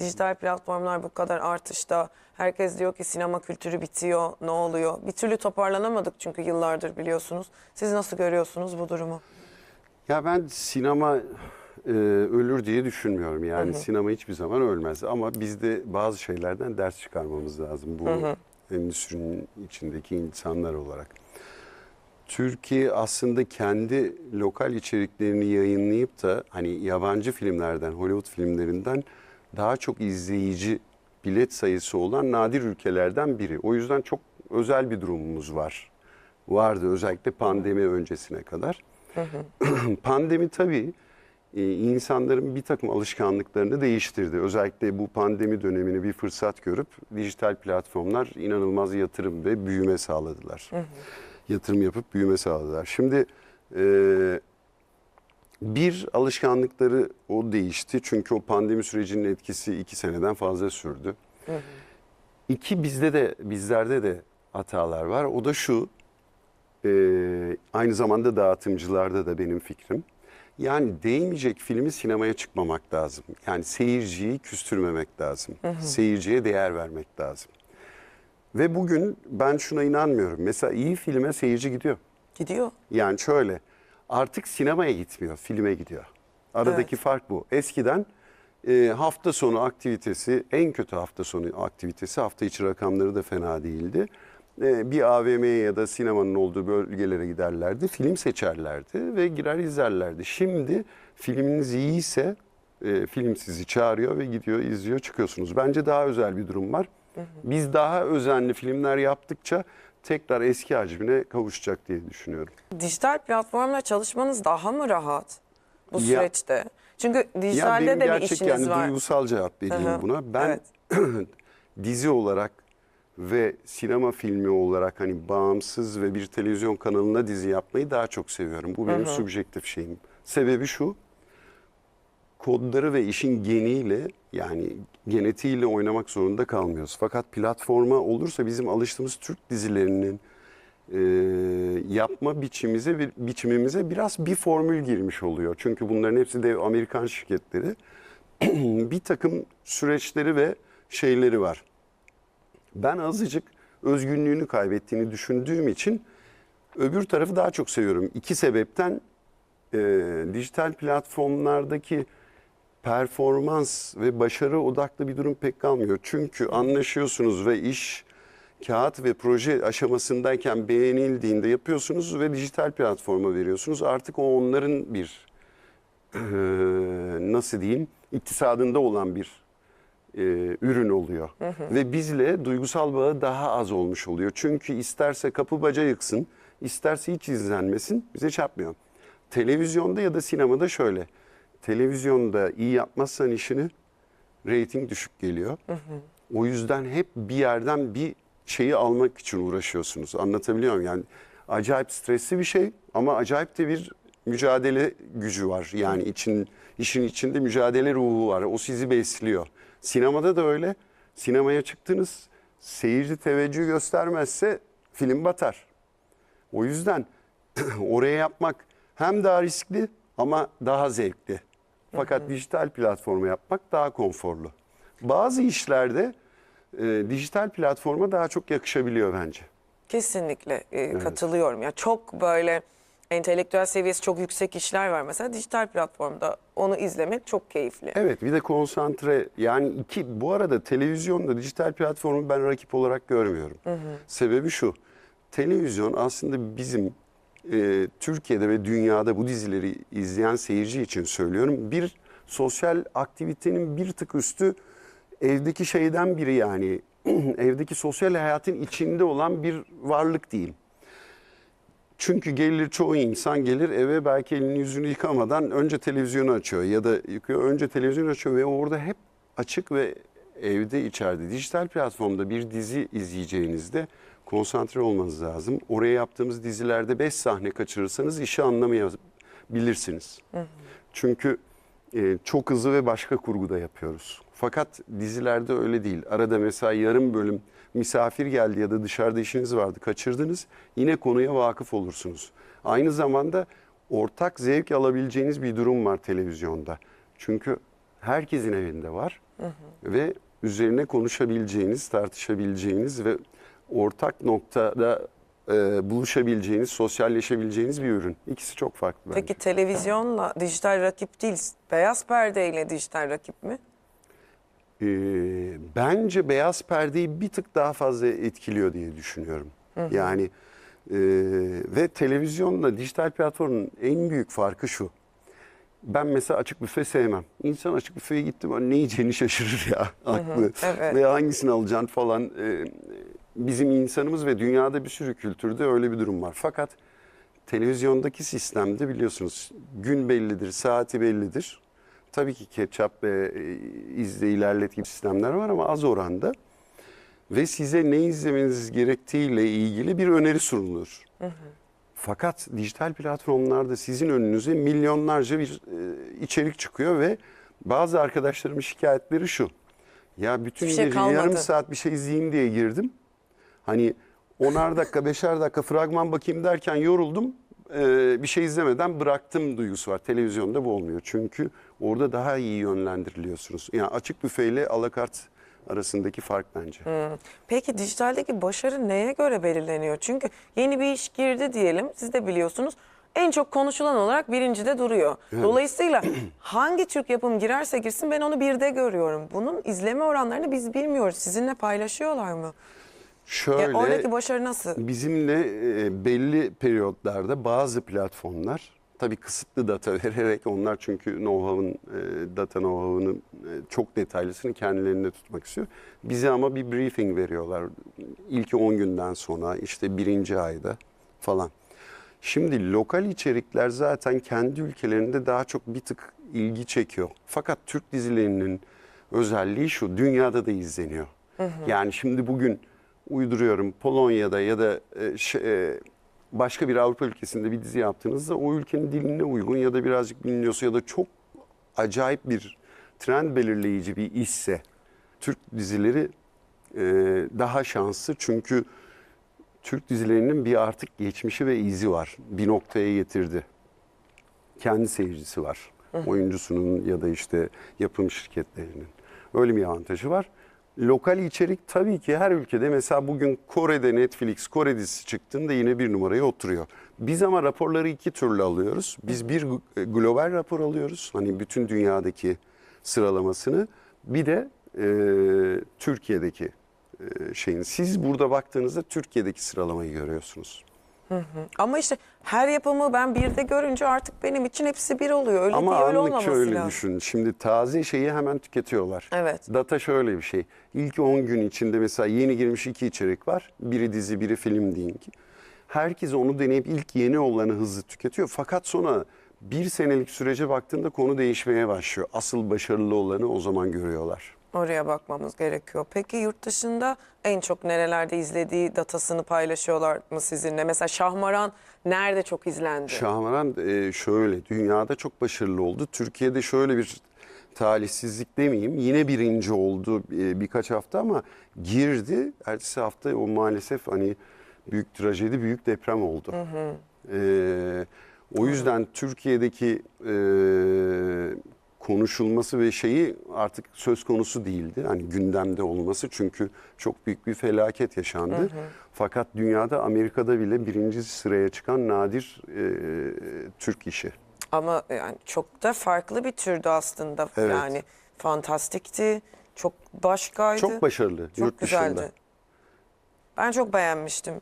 Dijital platformlar bu kadar artışta. Herkes diyor ki sinema kültürü bitiyor, ne oluyor? Bir türlü toparlanamadık çünkü yıllardır biliyorsunuz. Siz nasıl görüyorsunuz bu durumu? Ya ben sinema e, ölür diye düşünmüyorum. Yani sinema hiçbir zaman ölmez. Ama biz de bazı şeylerden ders çıkarmamız lazım. Bu endüstrinin içindeki insanlar olarak. Türkiye aslında kendi lokal içeriklerini yayınlayıp da hani yabancı filmlerden, Hollywood filmlerinden daha çok izleyici bilet sayısı olan nadir ülkelerden biri. O yüzden çok özel bir durumumuz var. Vardı özellikle pandemi öncesine kadar. pandemi tabii e, insanların bir takım alışkanlıklarını değiştirdi. Özellikle bu pandemi dönemini bir fırsat görüp dijital platformlar inanılmaz yatırım ve büyüme sağladılar. Yatırım yapıp büyüme sağladılar. Şimdi e, bir alışkanlıkları o değişti. Çünkü o pandemi sürecinin etkisi iki seneden fazla sürdü. İki bizde de bizlerde de hatalar var. O da şu. e, aynı zamanda dağıtımcılarda da benim fikrim. Yani değmeyecek filmi sinemaya çıkmamak lazım. Yani seyirciyi küstürmemek lazım. Seyirciye değer vermek lazım. Ve bugün ben şuna inanmıyorum. Mesela iyi filme seyirci gidiyor. Gidiyor. Yani şöyle artık sinemaya gitmiyor, filme gidiyor. Aradaki fark bu. Eskiden e, hafta sonu aktivitesi, en kötü hafta sonu aktivitesi, hafta içi rakamları da fena değildi. E, bir AVM'ye ya da sinemanın olduğu bölgelere giderlerdi, film seçerlerdi ve girer izlerlerdi. Şimdi filminiz iyiyse e, film sizi çağırıyor ve gidiyor, izliyor, çıkıyorsunuz. Bence daha özel bir durum var. Biz daha özenli filmler yaptıkça tekrar eski hacmine kavuşacak diye düşünüyorum. Dijital platformla çalışmanız daha mı rahat bu Ya- süreçte? Çünkü dijitalde benim de bir gerçek işiniz yani var. duygusal cevap vereyim Hı hı, buna. Ben dizi olarak ve sinema filmi olarak hani bağımsız ve bir televizyon kanalına dizi yapmayı daha çok seviyorum. Bu benim subjektif şeyim. Sebebi şu. Kodları ve işin geniyle yani genetiğiyle oynamak zorunda kalmıyoruz. Fakat platforma olursa bizim alıştığımız Türk dizilerinin e, yapma biçimimize bir biçimimize biraz bir formül girmiş oluyor. Çünkü bunların hepsi de Amerikan şirketleri. bir takım süreçleri ve şeyleri var. Ben azıcık özgünlüğünü kaybettiğini düşündüğüm için öbür tarafı daha çok seviyorum. İki sebepten e, dijital platformlardaki performans ve başarı odaklı bir durum pek kalmıyor. Çünkü anlaşıyorsunuz ve iş kağıt ve proje aşamasındayken beğenildiğinde yapıyorsunuz ve dijital platforma veriyorsunuz. Artık o onların bir e, nasıl diyeyim iktisadında olan bir e, ürün oluyor. Ve bizle duygusal bağı daha az olmuş oluyor. Çünkü isterse kapı baca yıksın, isterse hiç izlenmesin bize çarpmıyor. Televizyonda ya da sinemada şöyle. Televizyonda iyi yapmazsan işini reyting düşük geliyor. O yüzden hep bir yerden bir şeyi almak için uğraşıyorsunuz. Anlatabiliyor muyum? Yani acayip stresli bir şey ama acayip de bir mücadele gücü var. Yani için işin içinde mücadele ruhu var. O sizi besliyor. Sinemada da öyle. Sinemaya çıktınız, seyirci teveccüh göstermezse film batar. O yüzden oraya yapmak hem daha riskli ama daha zevkli. Fakat dijital platforma yapmak daha konforlu. Bazı işlerde e, dijital platforma daha çok yakışabiliyor bence. Kesinlikle e, katılıyorum. Ya çok böyle entelektüel seviyesi çok yüksek işler var mesela dijital platformda onu izlemek çok keyifli. Evet bir de konsantre yani iki bu arada televizyonda dijital platformu ben rakip olarak görmüyorum. Sebebi şu televizyon aslında bizim e, Türkiye'de ve dünyada bu dizileri izleyen seyirci için söylüyorum bir sosyal aktivitenin bir tık üstü evdeki şeyden biri yani evdeki sosyal hayatın içinde olan bir varlık diyeyim. Çünkü gelir çoğu insan gelir eve belki elini yüzünü yıkamadan önce televizyonu açıyor ya da yıkıyor önce televizyonu açıyor ve orada hep açık ve evde içeride dijital platformda bir dizi izleyeceğinizde konsantre olmanız lazım. Oraya yaptığımız dizilerde 5 sahne kaçırırsanız işi anlamayabilirsiniz. Çünkü e, çok hızlı ve başka kurguda yapıyoruz. Fakat dizilerde öyle değil. Arada mesela yarım bölüm misafir geldi ya da dışarıda işiniz vardı kaçırdınız. Yine konuya vakıf olursunuz. Aynı zamanda ortak zevk alabileceğiniz bir durum var televizyonda. Çünkü herkesin evinde var. Ve üzerine konuşabileceğiniz, tartışabileceğiniz ve ortak noktada e, buluşabileceğiniz, sosyalleşebileceğiniz bir ürün. İkisi çok farklı bence. Peki televizyonla dijital rakip değil, beyaz perdeyle dijital rakip mi? Ee, bence beyaz perdeyi bir tık daha fazla etkiliyor diye düşünüyorum. Yani e, ve televizyonla dijital platformun en büyük farkı şu. Ben mesela açık büfe sevmem. İnsan açık büfeye gitti mi ne yiyeceğini şaşırır ya. Aklı. evet. Ve hangisini alacaksın falan. Ee, bizim insanımız ve dünyada bir sürü kültürde öyle bir durum var. Fakat televizyondaki sistemde biliyorsunuz gün bellidir, saati bellidir. Tabii ki ketçap ve e, izle ilerlet gibi sistemler var ama az oranda. Ve size ne izlemeniz gerektiğiyle ilgili bir öneri sunulur. Fakat dijital platformlarda sizin önünüze milyonlarca bir e, içerik çıkıyor ve bazı arkadaşlarımın şikayetleri şu. Ya bütün Hiçbir şey gece kalmadı. yarım saat bir şey izleyeyim diye girdim. Hani onar dakika, beşer dakika fragman bakayım derken yoruldum. Ee, bir şey izlemeden bıraktım duygusu var. Televizyonda bu olmuyor. Çünkü orada daha iyi yönlendiriliyorsunuz. Yani açık büfeyle alakart arasındaki fark bence. Peki dijitaldeki başarı neye göre belirleniyor? Çünkü yeni bir iş girdi diyelim, siz de biliyorsunuz. En çok konuşulan olarak birincide duruyor. Dolayısıyla hangi Türk yapım girerse girsin ben onu birde görüyorum. Bunun izleme oranlarını biz bilmiyoruz. Sizinle paylaşıyorlar mı? Şöyle Ya oradaki başarı nasıl? bizimle e, belli periyotlarda bazı platformlar tabii kısıtlı data vererek onlar çünkü know-how'ın e, data know-how'ını e, çok detaylısını kendilerinde tutmak istiyor. Bize ama bir briefing veriyorlar. İlk 10 günden sonra işte birinci ayda falan. Şimdi lokal içerikler zaten kendi ülkelerinde daha çok bir tık ilgi çekiyor. Fakat Türk dizilerinin özelliği şu, dünyada da izleniyor. Yani şimdi bugün uyduruyorum Polonya'da ya da e, ş- e, başka bir Avrupa ülkesinde bir dizi yaptığınızda o ülkenin diline uygun ya da birazcık biliniyorsa ya da çok acayip bir trend belirleyici bir işse Türk dizileri e, daha şanslı çünkü Türk dizilerinin bir artık geçmişi ve izi var. Bir noktaya getirdi. Kendi seyircisi var. Oyuncusunun ya da işte yapım şirketlerinin. Öyle bir avantajı var. Lokal içerik tabii ki her ülkede mesela bugün Kore'de Netflix Kore dizisi çıktığında yine bir numaraya oturuyor. Biz ama raporları iki türlü alıyoruz. Biz bir g- global rapor alıyoruz. Hani bütün dünyadaki sıralamasını. Bir de e, Türkiye'deki e, şeyin. Siz burada baktığınızda Türkiye'deki sıralamayı görüyorsunuz. Ama işte her yapımı ben birde görünce artık benim için hepsi bir oluyor. Öyle Ama değil, öyle anlık olmaması şöyle lazım. düşün. Şimdi taze şeyi hemen tüketiyorlar. Evet. Data şöyle bir şey. İlk 10 gün içinde mesela yeni girmiş iki içerik var. Biri dizi, biri film deyin ki. Herkes onu deneyip ilk yeni olanı hızlı tüketiyor. Fakat sonra bir senelik sürece baktığında konu değişmeye başlıyor. Asıl başarılı olanı o zaman görüyorlar. Oraya bakmamız gerekiyor. Peki yurt dışında en çok nerelerde izlediği datasını paylaşıyorlar mı sizinle? Mesela Şahmaran nerede çok izlendi? Şahmaran e, şöyle dünyada çok başarılı oldu. Türkiye'de şöyle bir talihsizlik demeyeyim. Yine birinci oldu e, birkaç hafta ama girdi. Ertesi hafta o maalesef hani büyük trajedi, büyük deprem oldu. E, o yüzden Türkiye'deki e, konuşulması ve şeyi artık söz konusu değildi. Hani gündemde olması çünkü çok büyük bir felaket yaşandı. Fakat dünyada Amerika'da bile birinci sıraya çıkan nadir e, Türk işi. Ama yani çok da farklı bir türdü aslında. Evet. Yani fantastikti, çok başkaydı. Çok başarılı Çok yurt dışında. güzeldi. Ben çok beğenmiştim.